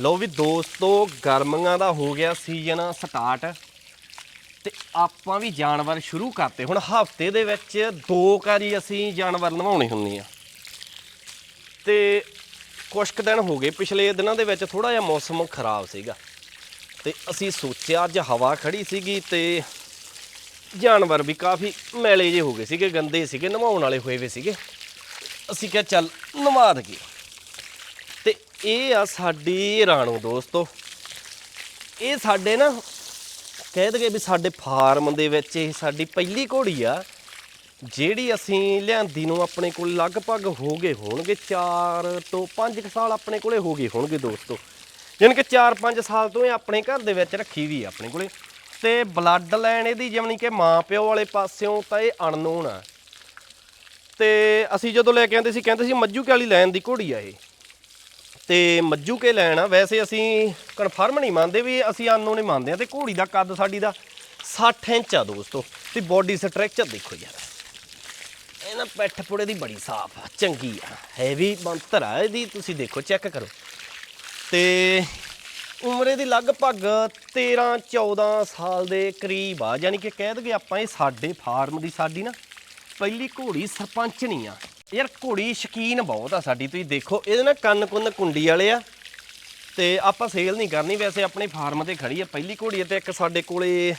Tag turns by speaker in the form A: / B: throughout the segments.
A: ਲਓ ਵੀ ਦੋਸਤੋ, ਗਰਮੀਆਂ ਦਾ ਹੋ ਗਿਆ ਸੀਜ਼ਨ ਸਟਾਰਟ ਤੇ ਆਪਾਂ ਵੀ ਜਾਨਵਰ ਸ਼ੁਰੂ ਕਰਤੇ। ਹੁਣ ਹਫ਼ਤੇ ਦੇ ਵਿੱਚ ਦੋ ਵਾਰੀ ਅਸੀਂ ਜਾਨਵਰ ਨਵਾਉਣੇ ਹੁੰਦੇ ਆ। ਤੇ ਕੁਝ ਕੁ ਦਿਨ ਹੋ ਗਏ, ਪਿਛਲੇ ਦਿਨਾਂ ਦੇ ਵਿੱਚ ਥੋੜਾ ਜਿਹਾ ਮੌਸਮ ਖਰਾਬ ਸੀਗਾ। ਤੇ ਅਸੀਂ ਸੋਚਿਆ ਅੱਜ ਹਵਾ ਖੜੀ ਸੀਗੀ ਤੇ ਜਾਨਵਰ ਵੀ ਕਾਫੀ ਮੈਲੇ ਜੇ ਹੋ ਗਏ ਸੀਗੇ, ਗੰਦੇ ਸੀਗੇ, ਨਵਾਉਣ ਵਾਲੇ ਹੋਏ ਵੇ ਸੀਗੇ। ਅਸੀਂ ਕਿਹਾ ਚੱਲ ਨਵਾ ਦਈਏ। ਤੇ ਇਹ ਆ ਸਾਡੀ ਰਾਣੋ ਦੋਸਤੋ। ਇਹ ਸਾਡੇ ਨਾ ਕਹਿ ਦਗੇ ਵੀ ਸਾਡੇ ਫਾਰਮ ਦੇ ਵਿੱਚ ਇਹ ਸਾਡੀ ਪਹਿਲੀ ਘੋੜੀ ਆ, ਜਿਹੜੀ ਅਸੀਂ ਲਿਆਂਦੀ ਨੂੰ ਆਪਣੇ ਕੋਲ ਲਗਭਗ ਹੋ ਗਏ ਹੋਣਗੇ 4 ਤੋਂ 5 ਸਾਲ ਆਪਣੇ ਕੋਲੇ ਹੋ ਗਏ ਹੋਣਗੇ ਦੋਸਤੋ। ਯਾਨੀ ਕਿ 4-5 ਸਾਲ ਤੋਂ ਇਹ ਆਪਣੇ ਘਰ ਦੇ ਵਿੱਚ ਰੱਖੀ ਵੀ ਆ ਆਪਣੇ ਕੋਲੇ। ਤੇ ਬਲੱਡ ਲਾਈਨ ਇਹਦੀ ਜਿਵੇਂ ਕਿ ਮਾਂ ਪਿਓ ਵਾਲੇ ਪਾਸਿਓਂ ਤਾਂ ਇਹ ਅਣਨੋਨ ਆ। ਤੇ ਅਸੀਂ ਜਦੋਂ ਲੈ ਕੇ ਆਂਦੇ ਸੀ, ਕਹਿੰਦੇ ਸੀ ਮੱਜੂ ਕੇ ਵਾਲੀ ਲੈਣ ਦੀ ਘੋੜੀ ਆ ਇਹ। ਤੇ ਮੱਜੂ ਕੇ ਲੈਣ ਆ। ਵੈਸੇ ਅਸੀਂ ਕਨਫਰਮ ਨਹੀਂ ਮੰਨਦੇ ਵੀ ਅਸੀਂ ਆਨੋ ਨਹੀਂ ਮੰਨਦੇ ਆ ਤੇ ਘੋੜੀ ਦਾ ਕੱਦ ਸਾਡੀ ਦਾ 60 ਇੰਚ ਆ ਦੋਸਤੋ। ਤੇ ਬਾਡੀ ਸਟਰਕਚਰ ਦੇਖੋ ਯਾਰ। ਇਹ ਨਾ ਪਿੱਠ ਪੁੜੇ ਦੀ ਬੜੀ ਸਾਫ਼ ਆ, ਚੰਗੀ ਆ। ਹੈਵੀ ਬੰਤਰ ਆ ਇਹਦੀ, ਤੁਸੀਂ ਦੇਖੋ ਚੈੱਕ ਕਰੋ। ਤੇ ਉਮਰੇ ਦੀ ਲਗਭਗ 13 14 ਸਾਲ ਦੇ ਕਰੀਬ ਆ। ਯਾਨੀ ਕਿ ਕਹਿ ਦਗੇ ਆਪਾਂ ਇਹ ਸਾਡੇ ਫਾਰਮ ਦੀ ਸਾਡੀ ਨਾ ਪਹਿਲੀ ਘੋੜੀ ਸਰਪੰਚ ਨਹੀਂ ਆ। ਯਾਰ ਘੋੜੀ ਸ਼ਕੀਨ ਬਹੁਤ ਆ ਸਾਡੀ, ਤੁਸੀਂ ਦੇਖੋ, ਇਹਦੇ ਨਾ ਕੰਨ ਕੁੰਨ ਕੁੰਡੀ ਵਾਲੇ ਆ। ਤੇ ਆਪਾਂ ਸੇਲ ਨਹੀਂ ਕਰਨੀ, ਵੈਸੇ ਆਪਣੇ ਫਾਰਮ ਤੇ ਖੜੀ ਆ, ਪਹਿਲੀ ਘੋੜੀ ਆ ਤੇ ਇੱਕ ਸਾਡੇ ਕੋਲੇ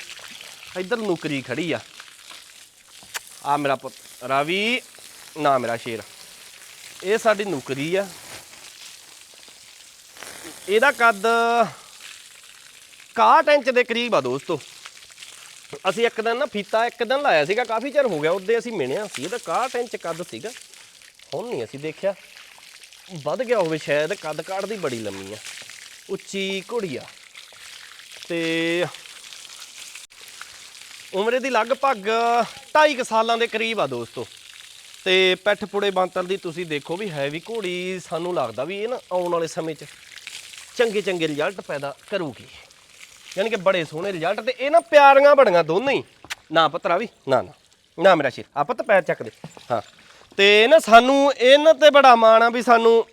A: ਇੱਧਰ ਨੁਕਰੀ ਖੜੀ ਆ। ਆ ਮੇਰਾ ਪੁੱਤ, ਰਾਵੀ, ਨਾ ਮੇਰਾ ਸ਼ੇਰ। ਇਹ ਸਾਡੀ ਨੁਕਰੀ ਆ। ਇਹਦਾ ਕੱਦ 61 ਇੰਚ ਦੇ ਕਰੀਬ ਆ ਦੋਸਤੋ। ਅਸੀਂ ਇੱਕ ਦਿਨ ਨਾ ਫੀਤਾ ਇੱਕ ਦਿਨ ਲਾਇਆ ਸੀਗਾ, ਕਾਫੀ ਚਿਰ ਹੋ ਗਿਆ, ਉਹਦੇ ਅਸੀਂ ਮਿਣਿਆ ਸੀ, ਇਹਦਾ 61 ਇੰਚ ਕੱਦ ਸੀਗਾ। ਹੁਣ ਨਹੀਂ ਅਸੀਂ ਦੇਖਿਆ। ਵੱਧ ਗਿਆ ਹੋਵੇ ਸ਼ਾਇਦ, ਕੱਦ ਕਾੜ ਦੀ ਬੜੀ ਲੰਮੀ ਆ। ਉੱਚੀ ਘੋੜੀ ਆ ਤੇ ਉਮਰੇ ਦੀ ਲਗਭਗ 2.5 ਸਾਲਾਂ ਦੇ ਕਰੀਬ ਆ ਦੋਸਤੋ। ਤੇ ਪੈਠ ਪੁੜੇ ਬਾਂਤਰ ਦੀ ਤੁਸੀਂ ਦੇਖੋ ਵੀ ਹੈ ਵੀ ਘੋੜੀ ਸਾਨੂੰ ਲੱਗਦਾ ਵੀ ਇਹ ਨਾ ਆਉਣ ਵਾਲੇ ਸਮੇਂ 'ਚ ਚੰਗੇ ਚੰਗੇ ਰਿਜ਼ਲਟ ਪੈਦਾ ਕਰੂਗੀ। ਯਾਨੀ ਕਿ ਬੜੇ ਸੋਹਣੇ ਰਿਜ਼ਲਟ ਤੇ ਇਹ ਨਾ ਪਿਆਰੀਆਂ ਬੜੀਆਂ ਦੋਨੇ ਹੀ। ਨਾ ਪਤਰਾ ਵੀ, ਨਾ ਨਾ। ਨਾ ਮੇਰਾ ਸ਼ੇਰ ਆਪਾਂ ਤਾਂ ਪੈਰ ਚੱਕ ਦੇ। ਹਾਂ। ਤੇ ਨਾ ਸਾਨੂੰ ਇਹਨਾਂ ਤੇ ਬੜਾ ਮਾਣ ਆ ਵੀ ਸਾਨੂੰ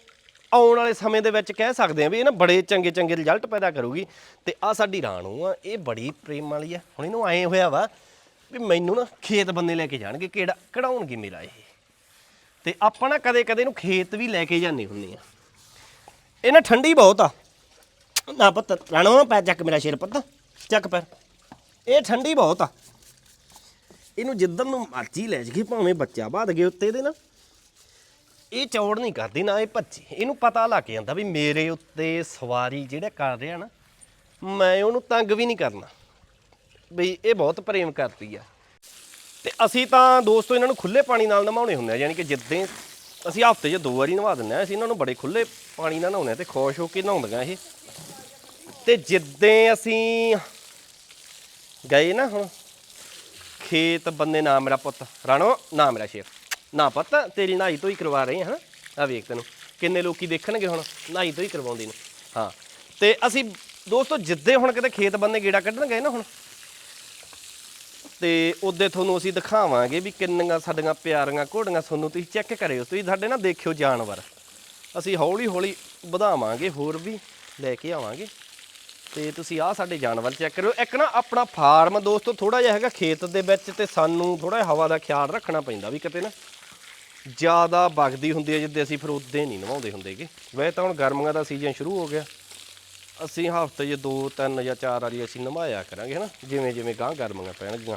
A: ਆਉਣ ਵਾਲੇ ਸਮੇਂ ਦੇ ਵਿੱਚ ਕਹਿ ਸਕਦੇ ਆ ਵੀ ਇਹ ਨਾ ਬੜੇ ਚੰਗੇ ਚੰਗੇ ਰਿਜ਼ਲਟ ਪੈਦਾ ਕਰੂਗੀ। ਤੇ ਆ ਸਾਡੀ ਰਾਣੂ ਆ, ਇਹ ਬੜੀ ਪ੍ਰੇਮ ਵਾਲੀ ਆ। ਹੁਣ ਇਹਨੂੰ ਐ ਹੋਇਆ ਵਾ ਵੀ ਮੈਨੂੰ ਨਾ ਖੇਤ ਬੰਨੇ ਲੈ ਕੇ ਜਾਣਗੇ, ਕਿਹੜਾ ਕਢਾਉਣਗੇ ਮੇਰਾ ਇਹ। ਤੇ ਆਪਾਂ ਨਾ ਕਦੇ ਕਦੇ ਇਹਨੂੰ ਖੇਤ ਵੀ ਲੈ ਕੇ ਜਾਂਦੇ ਹੁੰਦੇ ਆ। ਇਹ ਨਾ ਠੰਡੀ ਬਹੁਤ ਆ। ਨਾ ਪੁੱਤ, ਰਾਣੋ, ਪੈ ਚੱਕ ਮੇਰਾ ਸ਼ੇਰ ਪੁੱਤ, ਚੱਕ ਪੈਰ। ਇਹ ਠੰਡੀ ਬਹੁਤ ਆ। ਇਹਨੂੰ ਜਿੱਦਣ ਨੂੰ ਮਰਜ਼ੀ ਲੈ ਜਗੇ ਭਾਵੇਂ ਬੱਚਾ ਬਾਦ ਗਏ ਉੱਤੇ ਦੇ ਨਾ ਇਹ ਚੌੜ ਨਹੀਂ ਕਰਦੀ, ਨਾ ਇਹ ਭੱਜੀ। ਇਹਨੂੰ ਪਤਾ ਲੱਗ ਜਾਂਦਾ ਵੀ ਮੇਰੇ ਉੱਤੇ ਸਵਾਰੀ ਜਿਹੜਾ ਕਰ ਰਿਹਾ ਨਾ, ਮੈਂ ਉਹਨੂੰ ਤੰਗ ਵੀ ਨਹੀਂ ਕਰਨਾ। ਬਈ ਇਹ ਬਹੁਤ ਪ੍ਰੇਮ ਕਰਦੀ ਆ। ਤੇ ਅਸੀਂ ਤਾਂ ਦੋਸਤੋ ਇਹਨਾਂ ਨੂੰ ਖੁੱਲੇ ਪਾਣੀ ਨਾਲ ਨਵਾਉਣੇ ਹੁੰਦੇ ਆ, ਯਾਨੀ ਕਿ ਜਿੱਦਾਂ ਅਸੀਂ ਹਫ਼ਤੇ 'ਚ ਦੋ ਵਾਰੀ ਨਵਾ ਦਿੰਦੇ ਆ, ਅਸੀਂ ਇਹਨਾਂ ਨੂੰ ਬੜੇ ਖੁੱਲੇ ਪਾਣੀ ਨਾਲ ਨਹਾਉਂਦੇ ਆ ਤੇ ਖੁਸ਼ ਹੋ ਕੇ ਨਹਾਉਂਦੀਆਂ ਇਹ। ਤੇ ਜਿੱਦਾਂ ਅਸੀਂ ਗਏ ਨਾ ਹੁਣ ਖੇਤ ਬੰਨੇ ਨਾ ਮੇਰਾ ਪੁੱਤ। ਰਾਣੋ, ਨਾ ਮੇਰਾ ਸ਼ੇਰ। ਨਾ ਪੁੱਤ, ਤੇਰੀ ਨਹਾਈ ਤੋਂ ਹੀ ਕਰਵਾ ਰਹੇ ਹਾਂ। ਆ ਵੇਖ ਤੈਨੂੰ, ਕਿੰਨੇ ਲੋਕੀ ਦੇਖਣਗੇ ਹੁਣ, ਨਹਾਈ ਤੋਂ ਹੀ ਕਰਵਾਉਂਦੇ ਨੇ। ਹਾਂ, ਤੇ ਅਸੀਂ ਦੋਸਤੋ ਜਿੱਦੇ ਹੁਣ ਕਿਤੇ ਖੇਤ ਬੰਨੇ ਗੇੜਾ ਕੱਢਣ ਗਏ ਨਾ ਹੁਣ, ਤੇ ਉਹਦੇ ਤੁਹਾਨੂੰ ਅਸੀਂ ਦਿਖਾਵਾਂਗੇ ਵੀ ਕਿੰਨੀਆਂ ਸਾਡੀਆਂ ਪਿਆਰੀਆਂ ਘੋੜੀਆਂ ਤੁਹਾਨੂੰ ਤੁਸੀਂ ਚੈੱਕ ਕਰਿਓ, ਤੁਸੀਂ ਸਾਡੇ ਨਾਲ ਦੇਖਿਓ ਜਾਨਵਰ। ਅਸੀਂ ਹੌਲੀ ਹੌਲੀ ਵਧਾਵਾਂਗੇ, ਹੋਰ ਵੀ ਲੈ ਕੇ ਆਵਾਂਗੇ। ਤੇ ਤੁਸੀਂ ਆਹ ਸਾਡੇ ਜਾਨਵਰ ਚੈੱਕ ਕਰਿਓ। ਇੱਕ ਨਾ ਆਪਣਾ ਫਾਰਮ ਦੋਸਤੋ ਥੋੜਾ ਜਿਹਾ ਹੈਗਾ ਖੇਤ ਦੇ ਵਿੱਚ ਤੇ ਸਾਨੂੰ ਥੋੜਾ ਜਿਹਾ ਹਵਾ ਦਾ ਖਿਆਲ ਰੱਖਣਾ ਪੈਂਦਾ ਵੀ ਕਿਤੇ ਨਾ। ਜ਼ਿਆਦਾ ਵਗਦੀ ਹੁੰਦੀ ਹੈ ਜਿੱਦੇ ਅਸੀਂ ਫਿਰ ਉਦੇ ਨਹੀਂ ਨਵਾਉਂਦੇ ਹੁੰਦੇਗੇ। ਵੈਸੇ ਤਾਂ ਹੁਣ ਗਰਮੀਆਂ ਦਾ ਸੀਜ਼ਨ ਸ਼ੁਰੂ ਹੋ ਗਿਆ। ਅਸੀਂ ਹਫ਼ਤੇ 'ਚ ਦੋ, ਤਿੰਨ ਜਾਂ ਚਾਰ ਵਾਰੀ ਅਸੀਂ ਨਵਾਇਆ ਕਰਾਂਗੇ, ਹਨਾ? ਜਿਵੇਂ ਜਿਵੇਂ ਗਾਂ ਗਰਮੀਆਂ ਪੈਣਗੀਆਂ।